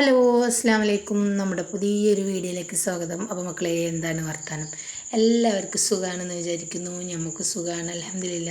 അസ്സാം വലൈക്കും നമ്മുടെ പുതിയൊരു വീഡിയോയിലേക്ക് സ്വാഗതം. അപ്പോൾ മക്കളെ എന്താണ് വർത്താനം? എല്ലാവർക്കും സുഖമാണെന്ന് വിചാരിക്കുന്നു. നമുക്ക് സുഖമാണ് അലഹമില്ല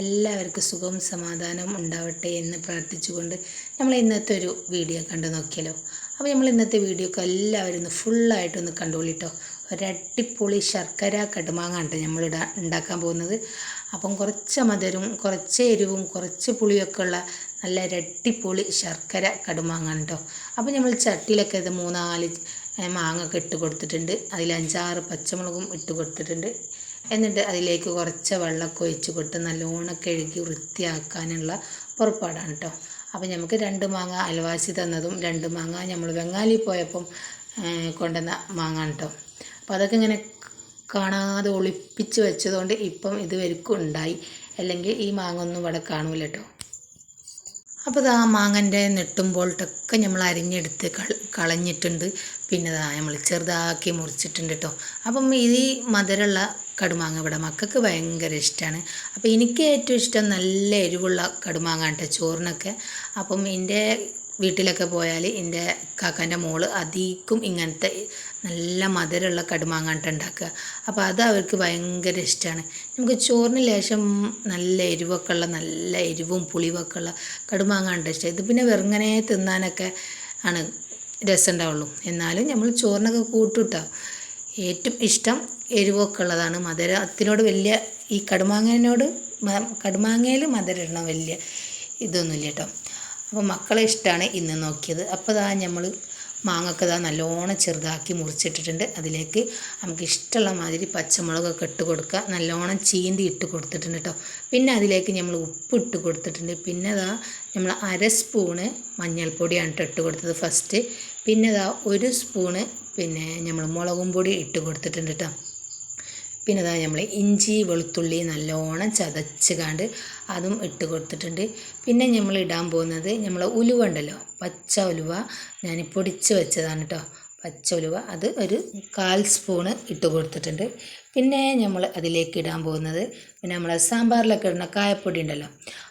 എല്ലാവർക്കും സുഖവും സമാധാനവും ഉണ്ടാവട്ടെ എന്ന് പ്രാർത്ഥിച്ചുകൊണ്ട് നമ്മൾ ഇന്നത്തെ ഒരു വീഡിയോ കണ്ടു നോക്കിയാലോ? അപ്പോൾ നമ്മൾ ഇന്നത്തെ വീഡിയോ ഒക്കെ എല്ലാവരും ഒന്ന് ഫുള്ളായിട്ടൊന്ന് കണ്ടുകൊള്ളിട്ടോ ഒരട്ടിപ്പൊളി ശർക്കര കടുമാങ്ങാണ്ട് നമ്മൾ ഉണ്ടാക്കാൻ പോകുന്നത്. അപ്പം കുറച്ച് മധുരവും കുറച്ച് എരിവും കുറച്ച് പുളിയൊക്കെ ഉള്ള നല്ല രട്ടിപ്പൊളി ശർക്കര കടുമാങ്ങ കേട്ടോ അപ്പോൾ നമ്മൾ ചട്ടിയിലൊക്കെ ഇത് മൂന്നാൽ മാങ്ങ ഒക്കെ ഇട്ട് കൊടുത്തിട്ടുണ്ട്. അതിൽ അഞ്ചാറ് പച്ചമുളകും ഇട്ട് കൊടുത്തിട്ടുണ്ട്. എന്നിട്ട് അതിലേക്ക് കുറച്ച് വെള്ളമൊക്കെ ഒഴിച്ച് കൊടുത്ത് നല്ലോണം കഴുകി വൃത്തിയാക്കാനുള്ള പുറപ്പാടാണ് കേട്ടോ അപ്പോൾ നമുക്ക് രണ്ട് മാങ്ങ അയൽവാസി തന്നതും രണ്ട് മാങ്ങ നമ്മൾ ബംഗാലി പോയപ്പം കൊണ്ടുവന്ന മാങ്ങ കേട്ടോ അപ്പോൾ അതൊക്കെ ഇങ്ങനെ കാണാതെ ഒളിപ്പിച്ച് വെച്ചതുകൊണ്ട് ഇപ്പം ഇത് വരിക്കും ഉണ്ടായി. അല്ലെങ്കിൽ ഈ മാങ്ങ ഒന്നും ഇവിടെ കാണൂല കേട്ടോ അപ്പോൾ ആ മാങ്ങന്റെ നെട്ടും നമ്മൾ അരിഞ്ഞെടുത്ത് കളഞ്ഞിട്ടുണ്ട്. പിന്നെ ഇതാ നമ്മൾ ചെറുതാക്കി മുറിച്ചിട്ടുണ്ട് കേട്ടോ അപ്പം ഇത് മധുരമുള്ള കടുമാങ്ങ ഇവിടെ മക്കൾക്ക് ഭയങ്കര ഇഷ്ടമാണ് അപ്പോൾ എനിക്ക് ഏറ്റവും ഇഷ്ടം നല്ല എരിവുള്ള കടുമാങ്ങ കേട്ടോ ചോറിനൊക്കെ. അപ്പം എന്റെ വീട്ടിലൊക്കെ പോയാൽ എന്റെ കാക്കാന്റെ മോൾ അധികം ഇങ്ങനത്തെ നല്ല മധുരമുള്ള കടുമാങ്ങാട്ട് ഉണ്ടാക്കുക. അപ്പോൾ അത് അവർക്ക് ഭയങ്കര ഇഷ്ടമാണ്. നമുക്ക് ചോറിന് ലേശം നല്ല എരിവൊക്കെ ഉള്ള നല്ല എരിവും പുളിവൊക്കെ ഉള്ള കടുമാങ്ങാണ്ട് ഇഷ്ടം. ഇത് പിന്നെ വെറുങ്ങനെ തിന്നാനൊക്കെ ആണ് രസം ഉണ്ടാവുള്ളൂ. എന്നാലും നമ്മൾ ചോറിനൊക്കെ കൂട്ടുട്ടോ. ഏറ്റവും ഇഷ്ടം എരിവൊക്കെ ഉള്ളതാണ്. മധുരത്തിനോട് വലിയ ഈ കടുമാങ്ങനോട് കടുമാങ്ങയിൽ മധുരം ഇടണം വലിയ ഇതൊന്നുമില്ല കേട്ടോ. അപ്പോൾ മക്കളെ ഇഷ്ടമാണ് ഇന്ന് നോക്കിയത്. അപ്പോൾ ഇതാ നമ്മൾ മാങ്ങൊക്കെ ഇതാ നല്ലോണം ചെറുതാക്കി മുറിച്ചിട്ടിട്ടുണ്ട്. അതിലേക്ക് നമുക്ക് ഇഷ്ടമുള്ള മാതിരി പച്ചമുളകൊക്കെ ഇട്ട് കൊടുക്കുക. നല്ലോണം ചീന്തി ഇട്ട് കൊടുത്തിട്ടുണ്ട് കേട്ടോ. പിന്നെ അതിലേക്ക് നമ്മൾ ഉപ്പ് ഇട്ട് കൊടുത്തിട്ടുണ്ട്. പിന്നെ ഇതാ നമ്മൾ അര സ്പൂണ് മഞ്ഞൾപ്പൊടിയാണ് ഇട്ട് കൊടുത്തത് ഫസ്റ്റ് പിന്നെ ഇതാ ഒരു സ്പൂണ് പിന്നെ നമ്മൾ മുളകും പൊടി ഇട്ട് കൊടുത്തിട്ടുണ്ട് കേട്ടോ. പിന്നെ അതാ നമ്മൾ ഇഞ്ചി വെളുത്തുള്ളി നല്ലോണം ചതച്ച് കാണ്ട് അതും ഇട്ട് കൊടുത്തിട്ടുണ്ട്. പിന്നെ നമ്മൾ ഇടാൻ പോകുന്നത് നമ്മൾ ഉലുവ ഉണ്ടല്ലോ പച്ച ഉലുവ ഞാൻ പൊടിച്ച് വെച്ചതാണ് കേട്ടോ പച്ച ഉലുവ അത് ഒരു കാൽ സ്പൂണ് ഇട്ട് കൊടുത്തിട്ടുണ്ട്. പിന്നെ നമ്മൾ അതിലേക്ക് ഇടാൻ പോകുന്നത് പിന്നെ നമ്മളെ സാമ്പാറിലൊക്കെ ഇടുന്ന കായപ്പൊടി ഉണ്ടല്ലോ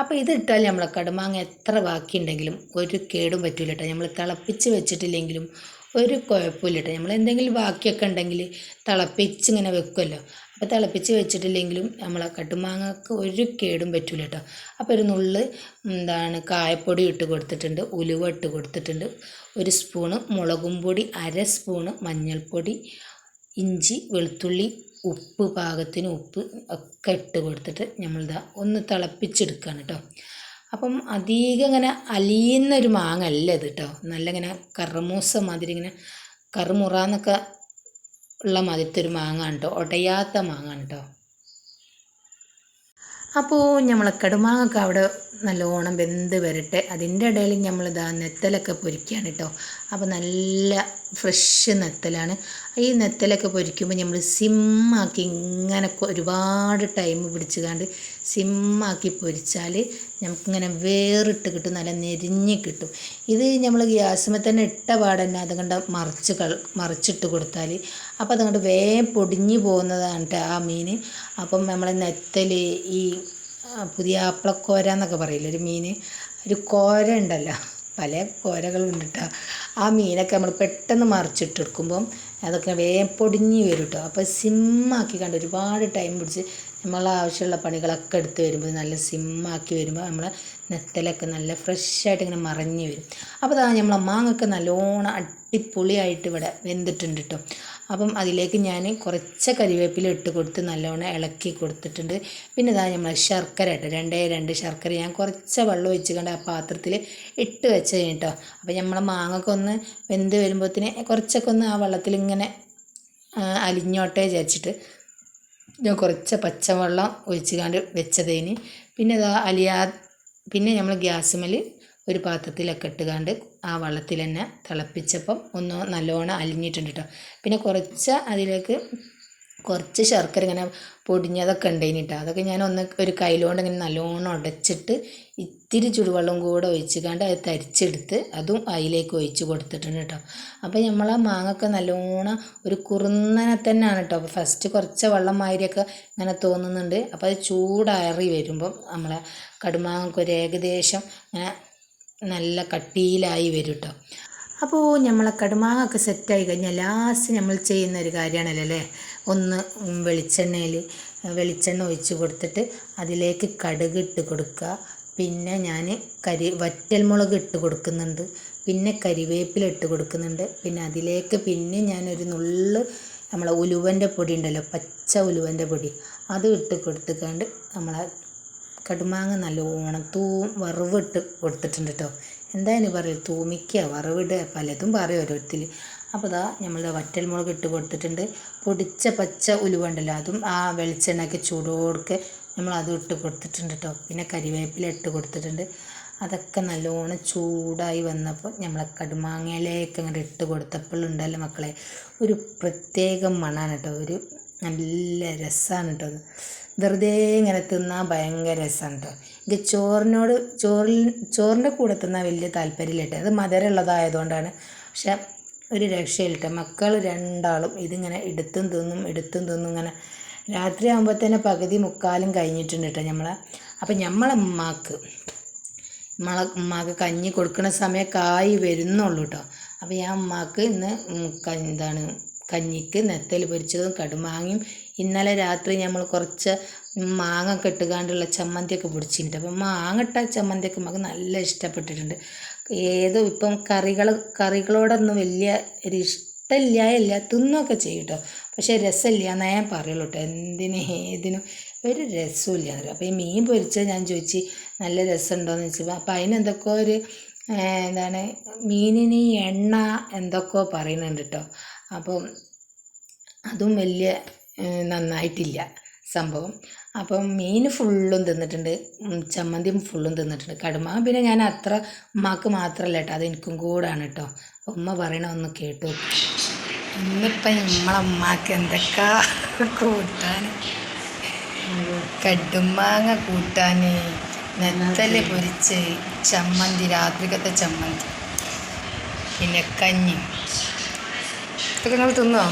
അപ്പോൾ ഇത് നമ്മളെ കടുമാങ്ങ എത്ര ബാക്കിയുണ്ടെങ്കിലും ഒരു കേടും പറ്റില്ല കേട്ടോ നമ്മൾ തിളപ്പിച്ച് വെച്ചിട്ടില്ലെങ്കിലും ഒരു കുഴപ്പമില്ല നമ്മൾ എന്തെങ്കിലും ബാക്കിയൊക്കെ ഉണ്ടെങ്കിൽ തിളപ്പിച്ച് ഇങ്ങനെ വെക്കുമല്ലോ. അപ്പോൾ തിളപ്പിച്ച് വെച്ചിട്ടില്ലെങ്കിലും നമ്മളെ കട്ടുമാങ്ങക്ക് ഒരു കേടും പറ്റില്ല കേട്ടോ അപ്പോൾ ഒരു നുള്ള് എന്താണ് കായപ്പൊടി ഇട്ട് കൊടുത്തിട്ടുണ്ട് ഉലുവ ഇട്ട് കൊടുത്തിട്ടുണ്ട് ഒരു സ്പൂണ് മുളകും പൊടി അര സ്പൂണ് മഞ്ഞൾപ്പൊടി ഇഞ്ചി വെളുത്തുള്ളി ഉപ്പ് പാകത്തിന് ഉപ്പ് ഒക്കെ ഇട്ട് കൊടുത്തിട്ട് നമ്മളിതാ ഒന്ന് തിളപ്പിച്ചെടുക്കുകയാണ് കേട്ടോ. അപ്പം അധികം ഇങ്ങനെ അലിയുന്ന ഒരു മാങ്ങല്ല ഇത് കേട്ടോ നല്ല ഇങ്ങനെ കറുമൂസ മാതിരി ഇങ്ങനെ കറുമുറാന്നൊക്കെ ഉള്ള മാതിരത്തെ ഒരു മാങ്ങ കേട്ടോ ഒടയാത്ത മാങ്ങാണ് കേട്ടോ അപ്പോൾ നമ്മൾ കടുമാങ്ങൊക്കെ അവിടെ നല്ലോണം വെന്ത് വരട്ടെ. അതിന്റെ ഇടയിൽ നമ്മളിതാ നെത്തലൊക്കെ പൊരിക്കുകയാണ് കേട്ടോ അപ്പോൾ നല്ല ഫ്രഷ് നെത്തലാണ്. ഈ നെത്തലൊക്കെ പൊരിക്കുമ്പോൾ നമ്മൾ സിമ്മാക്കി ഇങ്ങനെ ഒരുപാട് ടൈം പിടിച്ചുകാണ്ട് സിമ്മാക്കി പൊരിച്ചാൽ നമുക്കിങ്ങനെ വേറിട്ട് കിട്ടും നല്ല നെരിഞ്ഞ് കിട്ടും. ഇത് നമ്മൾ ഗ്യാസുമ്മ തന്നെ ഇട്ട പാടന്നെ അതുകൊണ്ട് മറിച്ച് കൾ മറിച്ചിട്ട് കൊടുത്താൽ അപ്പോൾ അതുകൊണ്ട് വേഗം പൊടിഞ്ഞു പോകുന്നതാണ് ആ മീൻ അപ്പം നമ്മൾ നെത്തൽ ഈ പുതിയ ആപ്പിളക്കോര എന്നൊക്കെ പറയില്ല ഒരു മീൻ ഒരു കോര ഉണ്ടല്ലോ പല കോരകളുണ്ട് കേട്ടോ ആ മീനൊക്കെ നമ്മൾ പെട്ടെന്ന് മറിച്ചിട്ടെടുക്കുമ്പം അതൊക്കെ വേഗം പൊടിഞ്ഞ് വരും കേട്ടോ അപ്പോൾ സിമ്മാക്കി കണ്ട് ഒരുപാട് ടൈം പിടിച്ച് നമ്മൾ ആവശ്യമുള്ള പണികളൊക്കെ എടുത്ത് വരുമ്പോൾ നല്ല സിമ്മാക്കി വരുമ്പോൾ നമ്മളെ നെത്തലൊക്കെ നല്ല ഫ്രഷായിട്ട് ഇങ്ങനെ മറിഞ്ഞ് വരും. അപ്പോൾ അതാ നമ്മളെ മാങ്ങൊക്കെ നല്ലോണം അടിപൊളിയായിട്ട് ഇവിടെ വെന്തിട്ടുണ്ട് കേട്ടോ അപ്പം അതിലേക്ക് ഞാൻ കുറച്ച് കരിവേപ്പില ഇട്ട് കൊടുത്ത് നല്ലോണം ഇളക്കി കൊടുത്തിട്ടുണ്ട്. പിന്നെ ഇതാ നമ്മൾ ശർക്കര കേട്ടോ രണ്ടേ രണ്ട് ശർക്കര ഞാൻ കുറച്ച് വെള്ളം ഒഴിച്ച് കണ്ട് ആ പാത്രത്തിൽ ഇട്ട് വെച്ച് കേട്ടോ അപ്പോൾ നമ്മൾ മാങ്ങൊക്കെ ഒന്ന് വെന്ത് വരുമ്പോഴത്തേന് കുറച്ചൊക്കെ ഒന്ന് ആ വെള്ളത്തിൽ ഇങ്ങനെ അലിഞ്ഞോട്ടെ വിചാരിച്ചിട്ട് ഞാൻ കുറച്ച് പച്ചവെള്ളം ഒഴിച്ച് കണ്ട് വെച്ചതേന്. പിന്നെ ഇതാ അലിയാ പിന്നെ നമ്മൾ ഗ്യാസുമേൽ ഒരു പാത്രത്തിലൊക്കെ ഇട്ടുകാണ്ട് ആ വെള്ളത്തിൽ തന്നെ തിളപ്പിച്ചപ്പം ഒന്ന് നല്ലോണം അലിഞ്ഞിട്ടുണ്ട് കേട്ടോ പിന്നെ കുറച്ച് അതിലേക്ക് കുറച്ച് ശർക്കര ഇങ്ങനെ പൊടിഞ്ഞതൊക്കെ ഉണ്ടായിന് കേട്ടോ അതൊക്കെ ഞാൻ ഒന്ന് ഒരു കയ്യിലോണ്ട് ഇങ്ങനെ നല്ലോണം ഉടച്ചിട്ട് ഇത്തിരി ചുടുവെള്ളം കൂടെ ഒഴിച്ചുകൊണ്ട് അത് തരിച്ചെടുത്ത് അതും അതിലേക്ക് ഒഴിച്ച് കൊടുത്തിട്ടുണ്ട് കേട്ടോ അപ്പോൾ നമ്മൾ ആ മാങ്ങൊക്കെ നല്ലോണം ഒരു കുറുന്നനെ തന്നെയാണ് കേട്ടോ അപ്പോൾ ഫസ്റ്റ് കുറച്ച് വെള്ളം മാതിരിയൊക്കെ ഇങ്ങനെ തോന്നുന്നുണ്ട്. അപ്പോൾ അത് ചൂടാറി വരുമ്പം നമ്മളെ കടുമാങ്ങൊക്കെ ഒരു ഏകദേശം ഇങ്ങനെ നല്ല കട്ടിയിലായി വരും കേട്ടോ അപ്പോൾ നമ്മളെ കടുമാങ്ങൊക്കെ സെറ്റായി കഴിഞ്ഞാൽ ലാസ്റ്റ് നമ്മൾ ചെയ്യുന്ന ഒരു കാര്യമാണല്ലോ അല്ലേ? ഒന്ന് വെളിച്ചെണ്ണയിൽ വെളിച്ചെണ്ണ ഒഴിച്ച് കൊടുത്തിട്ട് അതിലേക്ക് കടുക് ഇട്ട് കൊടുക്കുക. പിന്നെ ഞാൻ കരി വറ്റൽമുളക് ഇട്ട് കൊടുക്കുന്നുണ്ട്. പിന്നെ കരിവേപ്പില ഇട്ട് കൊടുക്കുന്നുണ്ട്. പിന്നെ അതിലേക്ക് പിന്നെ ഞാനൊരു നുള്ള് നമ്മളെ ഉലുവന്റെ പൊടി ഉണ്ടല്ലോ പച്ച ഉലുവന്റെ പൊടി. അത് ഇട്ട് കൊടുത്തുകൊണ്ട് നമ്മളെ കടുമാങ്ങ നല്ലോണം തൂ വറവിട്ട് കൊടുത്തിട്ടുണ്ട് കേട്ടോ എന്തായാലും പറയും തൂമിക്കുക വറവിടുക പലതും പറയും ഓരോരുത്തർ അപ്പോൾ ഇതാ നമ്മൾ വറ്റൽ മുളക് ഇട്ട് കൊടുത്തിട്ടുണ്ട്. പൊടിച്ച പച്ച ഉലുവ ഉണ്ടല്ലോ അതും ആ വെളിച്ചെണ്ണയൊക്കെ ചൂടോടുക്കെ നമ്മൾ അതും ഇട്ട് കൊടുത്തിട്ടുണ്ട് കേട്ടോ പിന്നെ കരിവേപ്പില ഇട്ട് കൊടുത്തിട്ടുണ്ട്. അതൊക്കെ നല്ലോണം ചൂടായി വന്നപ്പോൾ നമ്മളെ കടുമാങ്ങയിലേക്ക് അങ്ങോട്ട് ഇട്ട് കൊടുത്തപ്പോൾ ഉണ്ടല്ലോ മക്കളെ. ഒരു പ്രത്യേക മണമാണ് കേട്ടോ ഒരു നല്ല രസമാണ് കേട്ടോ വെറുതെ ഇങ്ങനെ തിന്നാൽ ഭയങ്കര രസമാണ് കേട്ടോ എനിക്ക് ചോറിനോട് ചോറിൽ ചോറിന്റെ കൂടെ തിന്നാൽ വലിയ താല്പര്യമില്ല കേട്ടോ അത് മധുരമുള്ളതായതുകൊണ്ടാണ്. പക്ഷെ ഒരു രക്ഷയില്ല മക്കൾ രണ്ടാളും ഇതിങ്ങനെ എടുത്തും തിന്നും എടുത്തും തിന്നും ഇങ്ങനെ. രാത്രി ആകുമ്പോഴത്തേനെ പകുതി മുക്കാലും കഴിഞ്ഞിട്ടുണ്ട് കേട്ടോ നമ്മളെ അപ്പം നമ്മളെ ഉമ്മാക്ക് നമ്മളെ ഉമ്മാക്ക് കഞ്ഞി കൊടുക്കുന്ന സമയം കായ് വരുന്നുള്ളൂ കേട്ടോ അപ്പോൾ ഞാൻ ഉമ്മാക്ക് ഇന്ന് എന്താണ് കഞ്ഞിക്ക് നെത്തൽ പൊരിച്ചതും കടുമാങ്ങയും. ഇന്നലെ രാത്രി നമ്മൾ കുറച്ച് മാങ്ങ കെട്ടുകാണ്ടുള്ള ചമ്മന്തിയൊക്കെ പൊടിച്ചിട്ടുണ്ട്. അപ്പം മാങ്ങ ഇട്ട ചമ്മന്തിയൊക്കെ നമുക്ക് നല്ല ഇഷ്ടപ്പെട്ടിട്ടുണ്ട്. ഏതോ ഇപ്പം കറികൾ കറികളോടൊന്നും വലിയ ഒരു ഇഷ്ടമില്ല ഇല്ല തിന്നൊക്കെ ചെയ്യും കേട്ടോ. പക്ഷേ രസമില്ല എന്നേ ഞാൻ പറയുള്ളൂ കേട്ടോ. എന്തിനും ഏതിനും ഒരു രസമില്ല അപ്പോൾ ഈ മീൻ പൊരിച്ചത് ഞാൻ ചോദിച്ച് നല്ല രസമുണ്ടോയെന്ന് ചോദിച്ചപ്പോൾ അപ്പോൾ അതിനെന്തൊക്കെയോ ഒരു എന്താണ് മീനിന് എണ്ണ എന്തൊക്കെയോ പറയുന്നുണ്ട് കേട്ടോ. അപ്പം അതും വലിയ നന്നായിട്ടില്ല സംഭവം. അപ്പം മീൻ ഫുള്ളും തിന്നിട്ടുണ്ട്. ചമ്മന്തിയും ഫുള്ളും തിന്നിട്ടുണ്ട്. കടുമ പിന്നെ ഞാൻ അത്ര ഉമ്മാക്ക് മാത്രമല്ല കേട്ടോ. അത് എനിക്കും കൂടാണ് കേട്ടോ. ഉമ്മ പറയണ ഒന്ന് കേട്ടു. ഇന്നിപ്പം നമ്മളെ ഉമ്മാക്ക് എന്തൊക്കെ കൂട്ടാൻ കടുമാങ്ങ കൂട്ടാൻ നെത്തൽ പൊരിച്ച് ചമ്മന്തി രാത്രിക്കത്തെ ചമ്മന്തി പിന്നെ കഞ്ഞി. ഇതൊക്കെ നിങ്ങൾ തിന്നോ?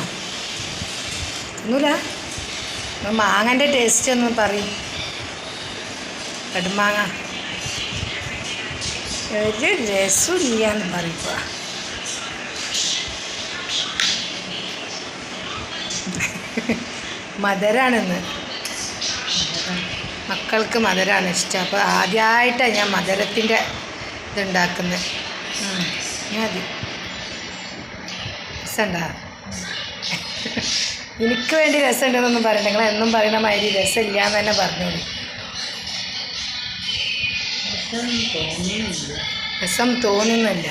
തിന്നൂല? മാങ്ങന്റെ ടേസ്റ്റ് ഒന്ന് പറയും. കടുമാങ്ങ. ഒരു രസമില്ല എന്ന് പറയുക മധുരാണെന്ന്. മക്കൾക്ക് മധുരമാണ് ഇഷ്ടം. അപ്പോൾ ആദ്യമായിട്ടാണ് ഞാൻ മധുരത്തിന്റെ ഇതുണ്ടാക്കുന്നത് ഞാൻ അത് മതി. രസമുണ്ടാ എനിക്ക് വേണ്ടി രസമുണ്ടെന്നൊന്നും പറയണ്ട നിങ്ങൾ എന്നും പറയുന്ന മാതിരി രസമില്ല എന്ന് തന്നെ പറഞ്ഞോളൂ രസം തോന്നുന്നില്ല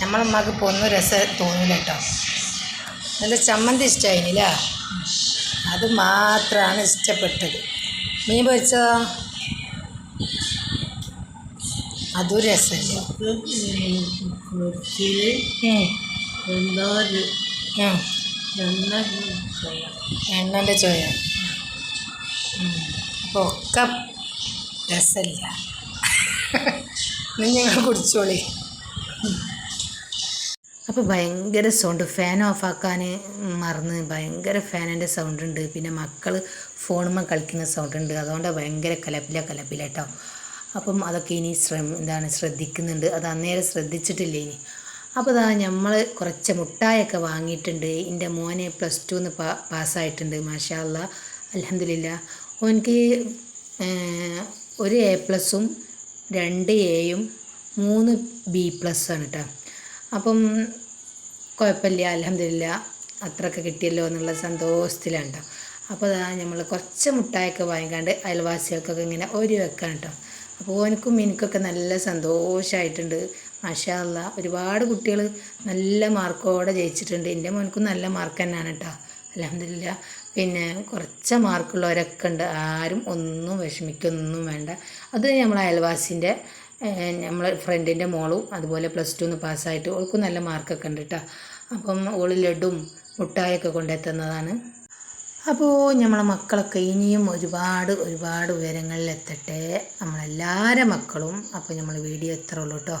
നമ്മളമ്മക്ക് പൊന്നും രസം തോന്നില്ല കേട്ടോ നല്ല ചമ്മന്തി ഇഷ്ടമായില്ല അത് മാത്രമാണ് ഇഷ്ടപ്പെട്ടത് മീൻ പൊരിച്ചതോ അതും രസമില്ല. എണ്ണന്റെ ചോയ. അപ്പോൾ ഒക്കെ രസമില്ല ഇനി ഞങ്ങൾ കുടിച്ചോളി. അപ്പോൾ ഭയങ്കര സൗണ്ട്. ഫാൻ ഓഫാക്കാൻ മറന്ന് ഭയങ്കര ഫാനിന്റെ സൗണ്ട് ഉണ്ട്. പിന്നെ മക്കൾ ഫോണുമ്മ കളിക്കുന്ന സൗണ്ട് ഉണ്ട്. അതുകൊണ്ട് ഭയങ്കര കലപ്പില കലപ്പില കേട്ടോ അപ്പം അതൊക്കെ ഇനി ശ്രമ എന്താണ് ശ്രദ്ധിക്കുന്നുണ്ട്. അത് അന്നേരം ശ്രദ്ധിച്ചിട്ടില്ല ഇനി അപ്പോൾ ഇതാ നമ്മൾ കുറച്ച് മുട്ടായൊക്കെ വാങ്ങിയിട്ടുണ്ട്. എന്റെ മോനെ പ്ലസ് ടുന്ന് പാ പാസ്സായിട്ടുണ്ട് മാഷാ അല്ലാ അലഹമില്ല ഓനിക്ക് ഒരു എ പ്ലസും രണ്ട് എയും മൂന്ന് ബി പ്ലസ് ആണ് കേട്ടോ അപ്പം കുഴപ്പമില്ല അലഹമില്ല അത്രയൊക്കെ കിട്ടിയല്ലോ എന്നുള്ള സന്തോഷത്തിലാണ് കേട്ടോ അപ്പോൾ അതാ നമ്മൾ കുറച്ച് മുട്ടായൊക്കെ വാങ്ങിക്കാണ്ട് അയൽവാസികൾക്കൊക്കെ ഇങ്ങനെ ഒരു വെക്കാണ് കേട്ടോ അപ്പോൾ ഓനക്കും എനിക്കൊക്കെ നല്ല സന്തോഷമായിട്ടുണ്ട് മാഷാ അല്ല ഒരുപാട് കുട്ടികൾ നല്ല മാർക്കോടെ ജയിച്ചിട്ടുണ്ട്. എന്റെ മോനക്കും നല്ല മാർക്ക് തന്നെയാണ് കേട്ടോ അലഹമില്ല പിന്നെ കുറച്ച് മാർക്കുള്ളവരൊക്കെ ഉണ്ട്. ആരും ഒന്നും വിഷമിക്കൊന്നും വേണ്ട. അത് നമ്മളെ അയൽവാസിന്റെ നമ്മളെ ഫ്രണ്ടിന്റെ മോളും അതുപോലെ പ്ലസ് ടുന്ന് പാസ്സായിട്ട് ഓൾക്കും നല്ല മാർക്കൊക്കെ ഉണ്ട് കേട്ടോ അപ്പം ഓൾ ലഡും മുട്ടായൊക്കെ കൊണ്ടെത്തുന്നതാണ്. അപ്പോൾ നമ്മളെ മക്കളൊക്കെ ഇനിയും ഒരുപാട് ഒരുപാട് ഉയരങ്ങളിലെത്തട്ടെ. നമ്മളെല്ലാവരുടെ മക്കളും അപ്പോൾ നമ്മൾ വീഡിയോ എത്ര ഉള്ളൂ കേട്ടോ